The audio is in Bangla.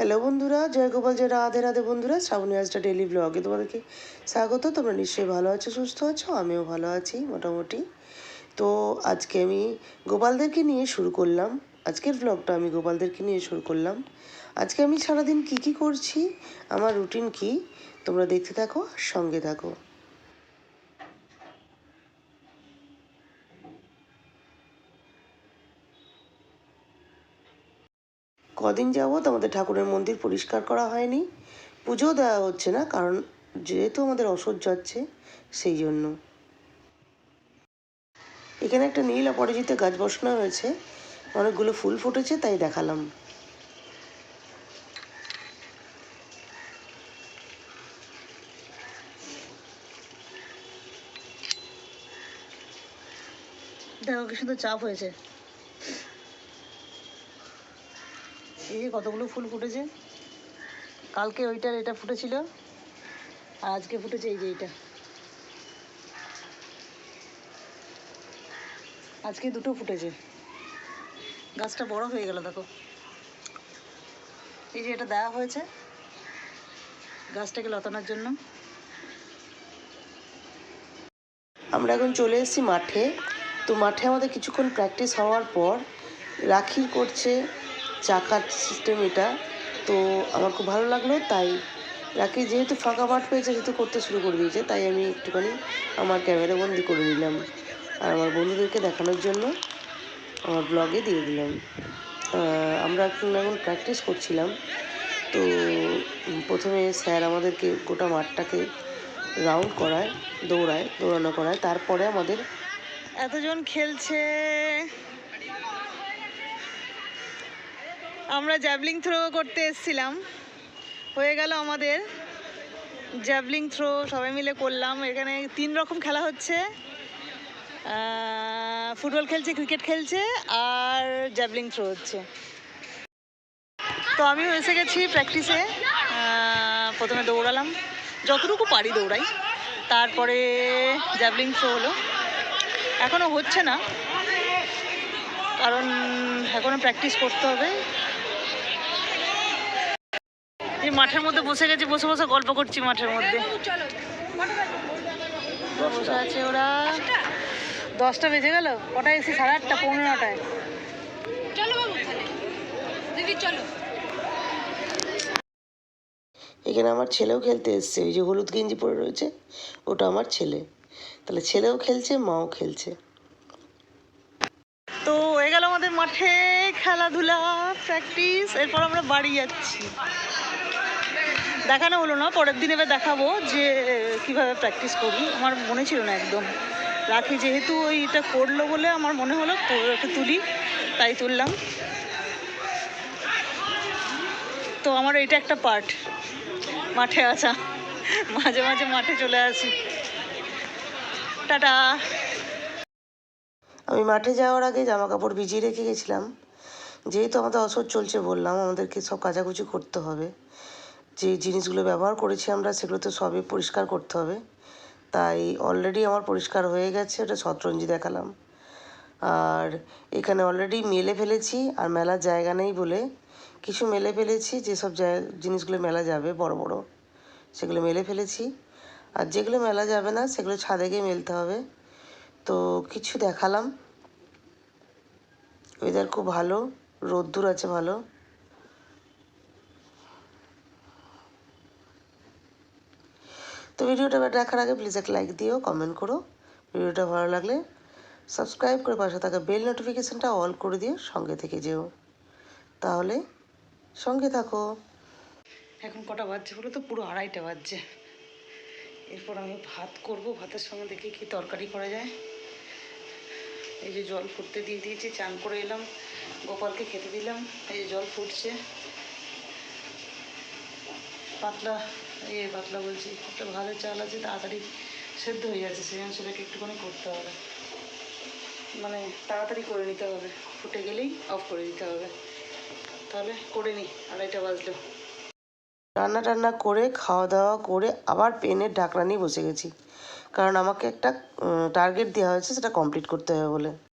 হ্যালো বন্ধুরা। জয় গোপাল, জয় রাধে রাধে বন্ধুরা। শ্রাবণী আজটা ডেলি ব্লগে তোমাদেরকে স্বাগত। তোমরা নিশ্চয়ই ভালো আছো, সুস্থ আছো? আমিও ভালো আছি, মোটামুটি। তো আজকে আমি গোপালদেরকে নিয়ে শুরু করলাম। আজকের ব্লগটা আমি গোপালদেরকে নিয়ে শুরু করলাম। আজকে আমি সারাদিন কি কি করছি? আমার রুটিন কি? তোমরা দেখতে থাকো সঙ্গে থাকো। কদিন যাবৎ আমাদের ঠাকুরের মন্দির পরিষ্কার করা হয়নি। পুজো দেওয়া হচ্ছে না, কারণ যেহেতু আমাদের অসহ্য যাচ্ছে সেই জন্য। এখানে একটা নীল অপরাজিতে গাছ বসানো হয়েছে, অনেকগুলো ফুল ফুটেছে, তাই দেখালাম। দেখো কি সুন্দর চাপ হয়েছে। এই যে কতগুলো ফুল ফুটেছে? কালকে ওইটার এটা ফুটেছিল, আর আজকে ফুটেছে এই যে এইটা আজকে দুটো ফুটেছে। গাছটা বড় হয়ে গেল, দেখো। এই যে এটা দেওয়া হয়েছে গাছটাকে লতানোর জন্য। আমরা এখন চলে এসেছি মাঠে। তো মাঠে আমাদের কিছুক্ষণ প্র্যাকটিস হওয়ার পর রাখি করছে চাকার সিস্টেম এটা। তো আমার খুব ভালো লাগল, তাই রাখি যেহেতু ফাঁকা মাঠ পেয়েছে, সেহেতু করতে শুরু করে দিয়েছে, তাই আমি একটুখানি আমার ক্যামেরা বন্দি করে নিলাম। আর আমার বন্ধুদেরকে দেখানোর জন্য আমার ব্লগে দিয়ে দিলাম। আমরা এখন এখন প্র্যাকটিস করছিলাম। তো প্রথমে স্যার আমাদেরকে গোটা মাঠটাকে রাউন্ড করায়, দৌড়ায়, দৌড়ানো করায়, তারপরে আমাদের এতজন খেলছে। আমরা জ্যাভলিং থ্রো করতে এসেছিলাম। হয়ে গেল আমাদের জ্যাভলিং থ্রো সবাই মিলে করলাম। এখানে তিন রকম খেলা হচ্ছে। ফুটবল খেলছে ক্রিকেট খেলছে, আর জ্যাভলিং থ্রো হচ্ছে। তো আমিও এসে গেছি প্র্যাকটিসে প্রথমে দৌড়ালাম। যতটুকু পারি দৌড়াই। তারপরে জ্যাভলিং থ্রো হলো। এখনও হচ্ছে না। কারণ এখনও প্র্যাকটিস করতে হবে। এই মাঠের মধ্যে বসে গেছি বসে বসে গল্প করছি মাঠের মধ্যে। বসে আছে ওরা। দশটা বেজে গেল কটায় এসি? সাড়ে আটটা পৌনে নটায়। চলো বাবু তাহলে। দিদি চলো। এখানে আমার ছেলেও খেলতে এসছে। ওই যে হলুদ গেঞ্জি পরে রয়েছে ওটা আমার ছেলে। তাহলে ছেলেও খেলছে মাও খেলছে। তো হয়ে গেল আমাদের মাঠে খেলাধুলা প্র্যাকটিস এরপর আমরা বাড়ি যাচ্ছি। দেখানো হলো না, পরের দিন এবার দেখাবো যে কীভাবে প্র্যাকটিস করি। আমার মনে ছিল না একদম। রাখি যেহেতু ওইটা করল বলে আমার মনে হলো একটু তুলি, তাই তুললাম। তো আমার এটা একটা পার্ট মাঠে আসা। মাঝে মাঝে মাঠে চলে আসি। টাটা। আমি মাঠে যাওয়ার আগে জামা কাপড় ভিজিয়ে রেখে গেছিলাম। যেহেতু আমাদের অসর চলছে বললাম, আমাদেরকে সব কাচাকুচি করতে হবে। যে জিনিসগুলো ব্যবহার করেছি আমরা, সেগুলো তো সবই পরিষ্কার করতে হবে। তাই অলরেডি আমার পরিষ্কার হয়ে গেছে ওটা শতরঞ্জি দেখালাম। আর এখানে অলরেডি মেলে ফেলেছি, আর মেলার জায়গা নেই বলে কিছু মেলে ফেলেছি যেসব জিনিসগুলো মেলা যাবে, বড় বড়, সেগুলো মেলে ফেলেছি। আর যেগুলো মেলা যাবে না, সেগুলো ছাদে গিয়ে মেলতে হবে। তো কিছু দেখালাম। ওয়েদার খুব ভালো, রোদ্দুর আছে ভালো। তো ভিডিওটা দেখার আগে প্লিজ একটা লাইক দিও কমেন্ট করো। ভিডিওটা ভালো লাগলে সাবস্ক্রাইব করে পাশে থাকা বেল নোটিফিকেশানটা অল করে দিও সঙ্গে থেকে যেও। তাহলে সঙ্গে থাকো। এখন কটা বাজছে বলো তো? পুরো আড়াইটা বাজছে। এরপর আমি ভাত করব। ভাতের সঙ্গে দেখি কি তরকারি করা যায়। এই যে জল ফুটতে দিয়ে দিয়েছি, চান করে এলাম। গোপালকে খেতে দিলাম। এই যে জল ফুটছে। পাতলা এই পাতলা বলছি, একটা ভালো চাল আছে, তাড়াতাড়ি সেদ্ধ হয়ে যাচ্ছে, সেই জন্য সেটাকে একটুখানি করতে হবে। মানে তাড়াতাড়ি করে নিতে হবে, ফুটে গেলেই অফ করে দিতে হবে। তাহলে করে নিই আড়াইটা বাজলো। রান্না টান্না করে, খাওয়া দাওয়া করে আবার পেনের ঢাকনা নিয়ে বসে গেছি। কারণ আমাকে একটা টার্গেট দেওয়া হয়েছে, সেটা কমপ্লিট করতে হবে বলে।